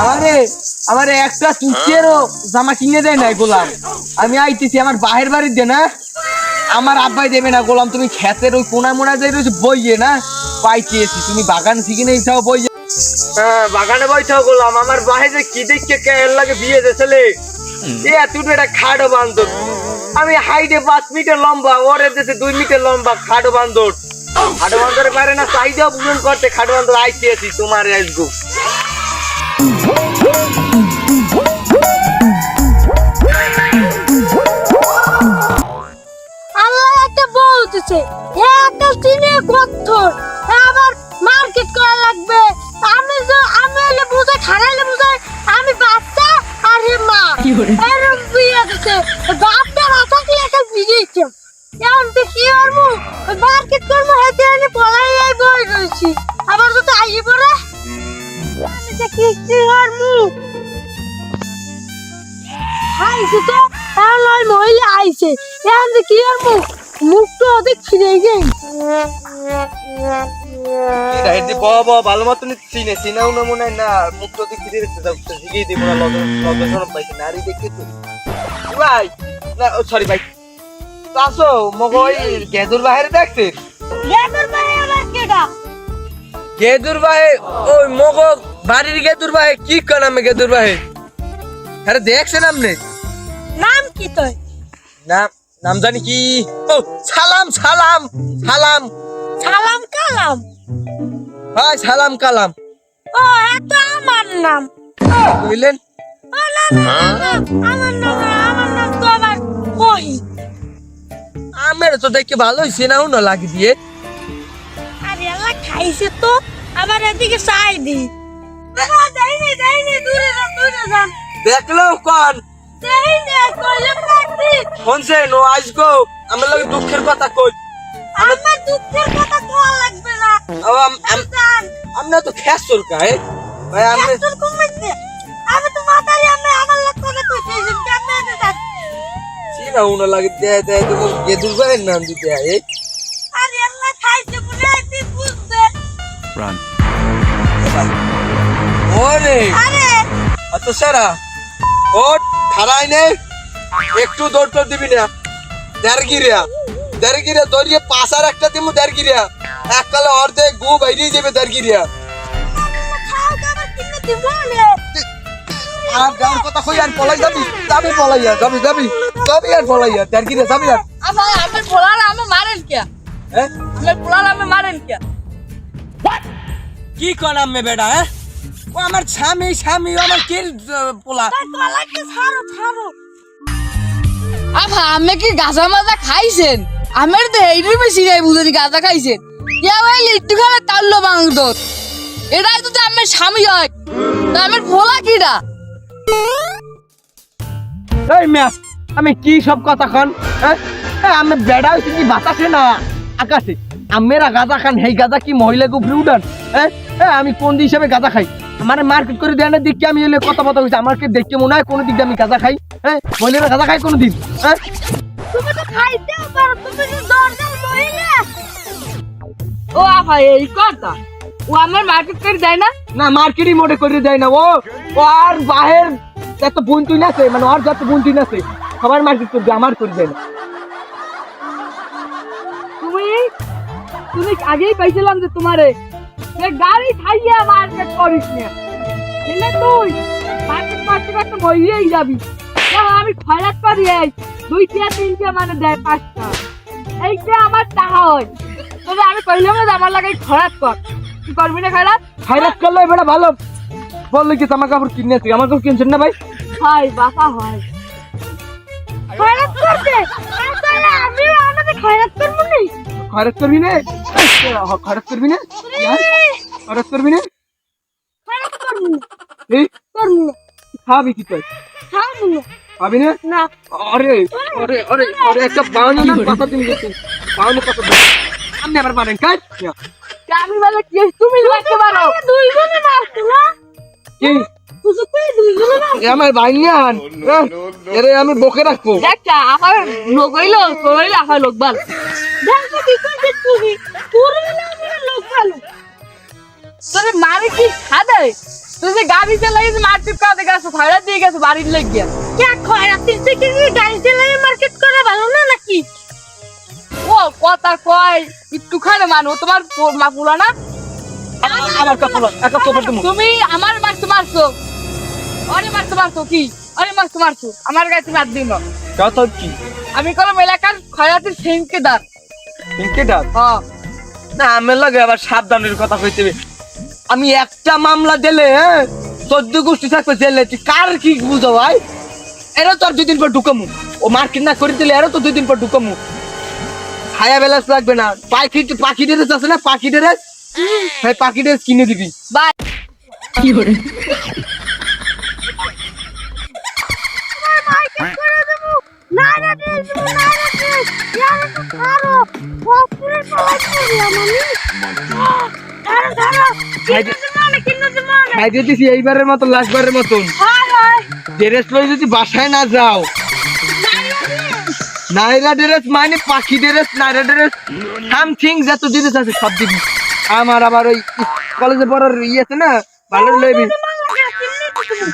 আমারে আমারে একটা চুচেরও জামা কিনে দেয় নাই গোলাম। আমি আইতেছি আমার বাহির বাড়ির দে না? আমার আব্বাই দেবে না গোলাম তুমি খেতের ওই কোনা মোনা যাই রয়েছে বইয়ে না? পাইতেছি তুমি বাগান শিখে নেই তাও বইয়ে। হ্যাঁ বাগানে বইছাও গোলাম আমার বাহিরে কি দেখকে কে এর লাগে বিয়ে দেছিলে এ তুই এটা খাড়ো বান্দর। আমি হাইটে পাঁচ মিটার লম্বা ওরে দেশে দুই মিটার লম্বা খাড়ো বান্দর। খাড়ো বান্দরে পারে না চাহিদা পূরণ করতে খাড়ো বান্দর আইতেছি তোমার আসব আল্লাহ একটা বলতেছে এ একটা চিনে আবার মার্কেট করা লাগবে। আমি আমি বুঝে খারাইলে বুঝে আমি বাচ্চা আর হে মা। এখন যে কি আর মুখ? খিরে গেই হেদি ব ব ভালো মতন চিনে চিনাও না মনে হয় না মুখ তো ফিরে রেখে দাও শিখিয়ে দিব না লগে লগে সরম পাইছে নারী দেখে তো। ভাই না সরি ভাই। তো আসো মগ ওই গেদুর বাহিরে দেখছেন গেদর ভাই আমার কেডা গেদুর বাহে ওই মগ বাড়ির গেদুর বাহে কি কান আমি গেদুর বাহে আরে দেখছেন আপনি নাম কি তোর? নাম নাম জানি কি? ও সালাম সালাম সালাম। সালাম কালাম। হয় সালাম কালাম। ও এত আমার নাম। বুঝলেন? আমার নাম আমার নাম তো কহি আমার তো দেখে ভালোই চেনাও না লাগে দিয়ে। আরে আল্লাহ খাইছে তো। আবার এদিকে চাই দি। না দেইনি দেইনি দূরে যান দূরে যান দেখল কন দেইনি কইলে পারতি শুনছেন ও আসগো আমার লাগে দুঃখের কথা কই। আমার দুঃখের কথা কোয়া লাগবে না? আমরা তো খেস চলকায় ভাই আমি আমি তো মাতারি আমি আমার লোক করে কইছি কেমনে এটা চিনা উনো লাগে দে দে তুমি গেদুর ভাইয়ের নাম দিতে এই। আরে আল্লাহ খাইছে বলে তুই বুঝতে ওরে। আরে। অত সারা। ও খারাই নে। একটু দৌড় তোর দিবি না। দেড় গিরিয়া। দেড় গিরিয়া দৌড়িয়ে পাশার একটা দিমু দেড় গিরিয়া। এক কালে অর্ধেক গু বাইরিয়ে যাবে দেড় গিরিয়া। খাও খাবার কিনে দিব না আর যাওয়ার কথা কই আর পলাই যাবি? যাবি পলাইয়া যাবি যাবি। যাবি আর পলাইয়া দেড় গিরিয়া যাবি আর। আমার আমার পোলার আমি মারেন কে হ্যাঁ? আমার পোলার আমি মারেন কে কি করাম মে বেটা হ্যাঁ? ও আমার স্বামী স্বামী ও আমার কে পোলা? আমি কি গাঁজা মাজা খাইছেন? আমার তো এইটার বেশি নাই বুঝি গাঁজা খাইছেন। ইয়া ভাই খালে তাল্লো এটাই তো আমার স্বামী হয়। তা আমার ভোলা কিডা? এই মিয়া আমি কি সব কথা কন? হ্যাঁ হ্যাঁ, আমি বেড়া হইছি কি বাতাসে না আকাশে? আমেরা গাঁজা খান হেই গাঁজা কি মহিলা উপরে উঠান হ্যাঁ হ্যাঁ আমি কোন হিসাবে গাঁজা খাই? আমার মার্কেট করে দেয় না দিককে আমি এলে কথা কথা হয়েছে আমাকে দেখতে মনে হয় কোনো দিক দিয়ে আমি গাঁজা খাই হ্যাঁ? মহিলারা গাঁজা খাই কোনো দিন হ্যাঁ? ও আভা এই কথা? ও আমার মার্কেট করে দেয় না? না মার্কেটই মোটে করে দেয় না ও। ও আর বাহের যত বোন তুই আছে মানে ওর যত বোন তুই আছে সবার মার্কেট করবে আমার করে দেয় না। তুমি তুমি আগেই পাইছিলাম যে তোমারে গাড়ি খাইয়া মার্কেট করিস না। এলে তুই মার্কেট করতে করতে বইয়েই যাবি। আমি খয়রাত করি এই দুইটা তিনটা মানে দেয় পাঁচটা। এইটা আমার টাকা হয়। তবে আমি কইলাম না আমার লাগে খরাত কর। তুই করবি না খয়রাত? খাইরাত করলে এবারে ভালো। বললে কি জামা কাপড় কিনেছি আমার কাপড় কিনছেন না ভাই? হয় বাসা হয়। খয়রাত করতে? আমি আমাদের খয়রাত করব নি? খরচ করবি না? খরচ করবি না? খরচ করবি না? করব। এই? করব। না খাবি কি তুই? খাব। না খাবি না? না। আরে আরে আরে আরে একটা বাউনি না। কথা তুমি গেছে বাউনি কথা বল আপনি আবার পারেন কাজ? আমি বলে কি? তুমি লাগতে পারো দুই জনে মারতো না? কি? আমার বাইনিয়ান এরে আমি বকে রাখব। একটা আমার লোক হইল তোর হইল আমার লোক বল। দেখো তোর মারে কি খাদে? তুই যে গাড়ি চালাই মারপিট কাটে গেছো খয়রা দিয়ে গেছো বাড়ির লেগে কে খয়রাতির থেকে কি গাড়ি চালিয়ে মার্কেট করা ভালো না নাকি? ও কথা কয় একটু খানে মানো তোমার মা পুলা না? আমার একটা খবর তুমি তুমি আমার মারছো মারছো। অরে মারছো মারছো কি? অরে মারছো মারছো। আমার গায়ে তুমি হাত দিও না। কথা কি? আমি কলম এলাকার খয়রাতির সেঙ্কেদার কেটা হ্যাঁ। না আমার লাগে আবার সাবধানের কথা কইতে। আমি একটা মামলা দিলে হ্যাঁ চোদ্দ গোষ্ঠী থাকবে জেলে তুই কার কি বুঝো ভাই এরা তো আর দুই দিন পর ঢুকামু ও মার্কেট না করে দিলে এরা তো দুই দিন পর ঢুকামু ছায়া বেলাস লাগবে না পাখি পাখি ড্রেস আছে না পাখি ড্রেস হ্যাঁ পাখি ড্রেস কিনে দিবি বাই কি করে দেবো না এইবারের মতো লাস্টবারের মতন। ড্রেস লই যদি বাসায় না যাও। নাইরা ড্রেস। মানে পাখি ড্রেস নাইরা ড্রেস। সামথিং যত আছে সব দিবি। আমার আবার ওই কলেজে পড়ার ইয়ে আছে না ভালো লইবি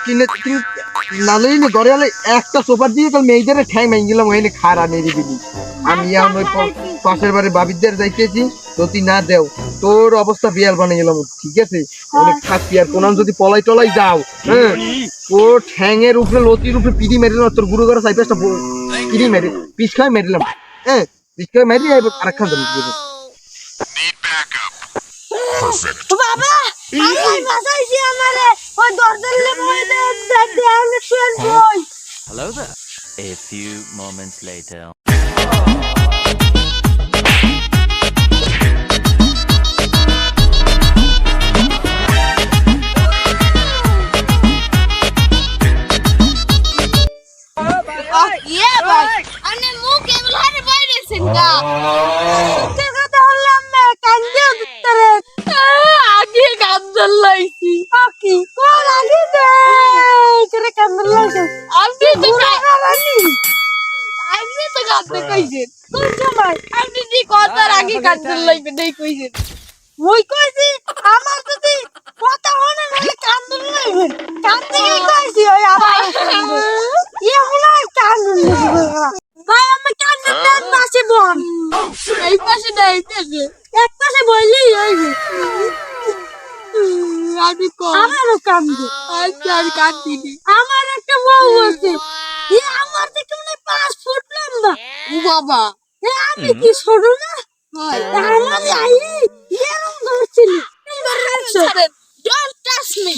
কিনে কিনে না লইলে ঘরে হলে একটা সোফার দিয়ে তো মেয়েদের ঠ্যাং ভেঙে গেলাম ওখানে খারা নেড়ে দিবি। আমি ওই প- পাশের বাড়ি বাবিদের যাইতেছি। যদি না দেও তোর অবস্থা বিয়াল বানিয়ে গেলাম ঠিক আছে? অনেক থাকবি আর কোন যদি পলাই টলাই যাও হ্যাঁ? ও ঠ্যাংয়ের উপরে লতির উপরে পিড়ি মেরিলাম তোর গুরু ঘরে সাইপাসটা পিড়ি মেরে পিস খাই মেরিলাম। হ্যাঁ? পিস খাই মেরি আরেকখান দেবো বাবা আমি বাসাইছি আমারে ওই দরজার লেগে শুয়ে there. A few moments later. কইছেন? কোন সময়? আপনি যে কথার আগে গান্দল লাইবে দেই কইছেন। মই কইছি আমার যদি কথা হনে নালে কান্দে লাগবে কান্দে কইছি ওই আবার ইয়ে হলো কান্দে লাগবে ভাই আমি কান্দে দেন পাশে বল। এই পাশে না এই পাশে। এক পাশে বললেই হইবে আমি কম। আমারও কান্দে। আচ্ছা আমি কান্দিনি। আমার একটা বউ আছে। ও বাবা। আমি কি ছোট না? আমার আই এরকম ধরছিল। ডোন্ট টাচ মি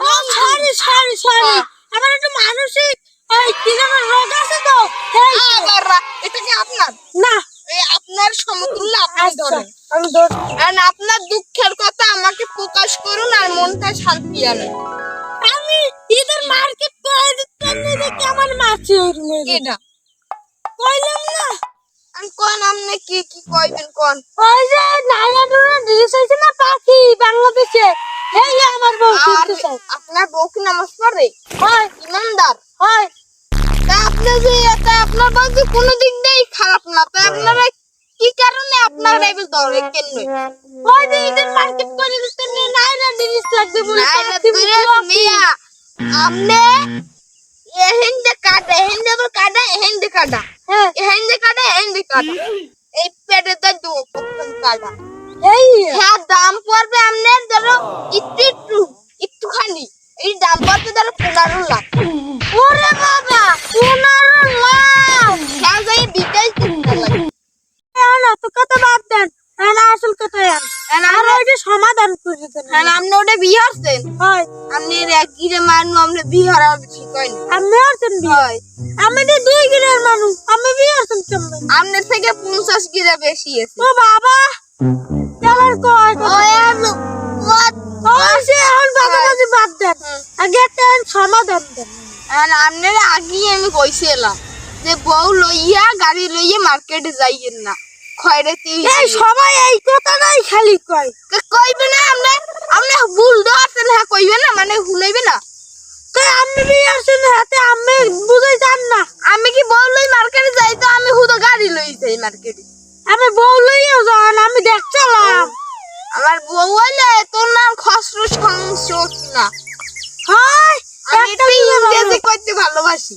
ও সরি সরি সরি আমার একটু মানসিক এই কি যেন রোগ আছে তো। এটা কি আপনার? না। আপনার সমতুল্য আপনি আচ্ছা ধরেন। আমি ধর আর আপনার দুঃখের কথা আমাকে প্রকাশ করুন আর মনটা শান্তি আনুন। যে নাইলাডুরা ড্রেস হয়েছে না পাখি বাংলাদেশে? এই আমার বউ কিনতে চাই আপনার বউ কি নামাজ পড়ে? হয়। ইমানদার? হয়। তা আপনি যে এটা আপনার বউ যে কোনো দিক দিয়েই খারাপ না তা আপনারা কি কারণে আপনার রাইবেল ধরে কেন ওই যে ঈদের মার্কেট করে দিতে নিয়ে নাইলা ড্রেস লাগবে বলে মিয়া। আপনি এহেন্দে কাটা আবার কাটা এহেন্দে কাটা। হ্যাঁ। এহেন্দে কাটা এহেন্দে কাটা। এই পেটে তো দু কাটা এই! হ্যাঁ দাম পড়বে আপনার ধরো একটু একটু একটুখানি। এই দাম পড়বে ধরো পনেরো লাখ। ওরে বাবা পনেরো লাখ! হ্যাঁ যাই বিকাশ কিনতে লাগে না তো হ্যাঁ আপনি ওটা বিয়ে হচ্ছেন হয়। আপনি গিরে আপনি বিয়ে হওয়ার শিখাইনি আমি আসছেন বিয়ে? আমি দুই গিরের মানুষ আমি বিয়ে আসছেন কেমন? আপনার থেকে পঞ্চাশ গিরে বেশি আছে। ও বাবা! চালার কয় ওই সে এখন বাজাবাজি বাদ দেন। আগে একটা সমাধান দেন। আর আপনার আগেই আমি কইছিলাম যে বউ লইয়া গাড়ি লইয়া মার্কেটে যাইয়েন না। খয়রাতি এই সবাই এই কথাটাই খালি কয়। কইবে না আপনি আপনি ভুল দেওয়াছেন হ্যাঁ কইবে না? মানে শুনাইবে না? তো আমি বিয়ে আসছেন হাতে আমি বুঝাই যান না। আমি কি বউ লই মার্কেটে যাই তো? আমি হুদো গাড়ি লই যাই মার্কেটে। আমি বউ লইও যান আমি দেখছিলাম আমার বউ হইলে তোর নাম খসরু সংসদ না। হাই আমি একটু ইংরেজি করতে ভালোবাসি।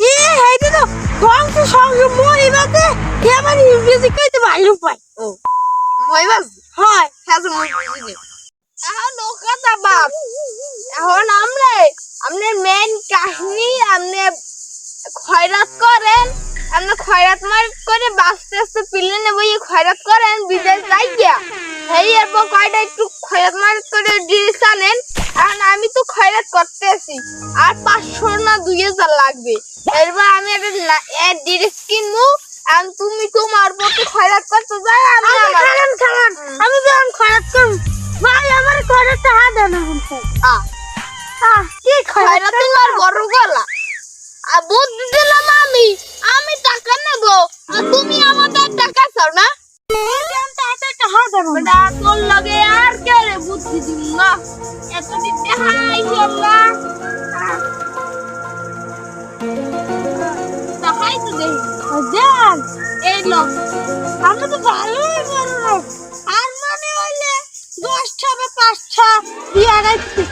এ হেইতে তো বংশ সঙ্গে মরিবাতে কেমন এবার ইংরেজি কইতে ভালো পাই ও মরিবাস হয়। হ্যাঁ বুঝিনি। এখন লোকাতা বাপ। এখন আমরা আপনি মেন কাহিনী আপনি খয়রাত করেন। আপনি খয়রাত মার করে বাঁচতে আস্তে প্লেনে বইয়ে খয়রাত করেন বিদেশ যাই গিয়া। এই এরপর কয়টা একটু খয়রাত মার করে ড্রেস আনেন। এখন আমি তো খয়রাত করতে আছি। আর পাঁচশো না দুই হাজার লাগবে। এরপর আমি একটা ড্রেস কিনবো। আর তুমি তোমার প্রতি খয়রাত করতে যাই আমি খালাম খালাম আমি যখন খরচ করব। ভাই আমার খরচটা হাত দেন আহ। কি খয়রাত তোমার বড় গলা। বুদ্ধি দিলাম আমি। আমি টাকা নেব। আর তুমি আমাদের টাকা চাও না? তোর লগে আর কে রে বুদ্ধি দিব, না? এত দিতে হাই বললা দেখাই তো দেখি দেন এই লোক আমি তো ভালোই বড় বা পাঁচটা দিয়ে দিচ্ছি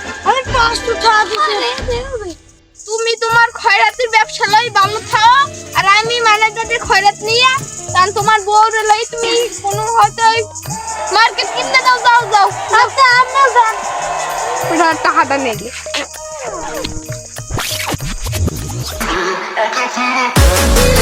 তুমি তোমার খয়রাতের ব্যবসা লই বামু থাও আর আমি ম্যানেজারের খয়রাত নিয়ে কারণ তোমার বউর লই তুমি কোনো হয়তো মার্কেট কিনতে দাও যাও যাও। আচ্ছা আপনার যান ওটা টাকাটা নেবে Acapulco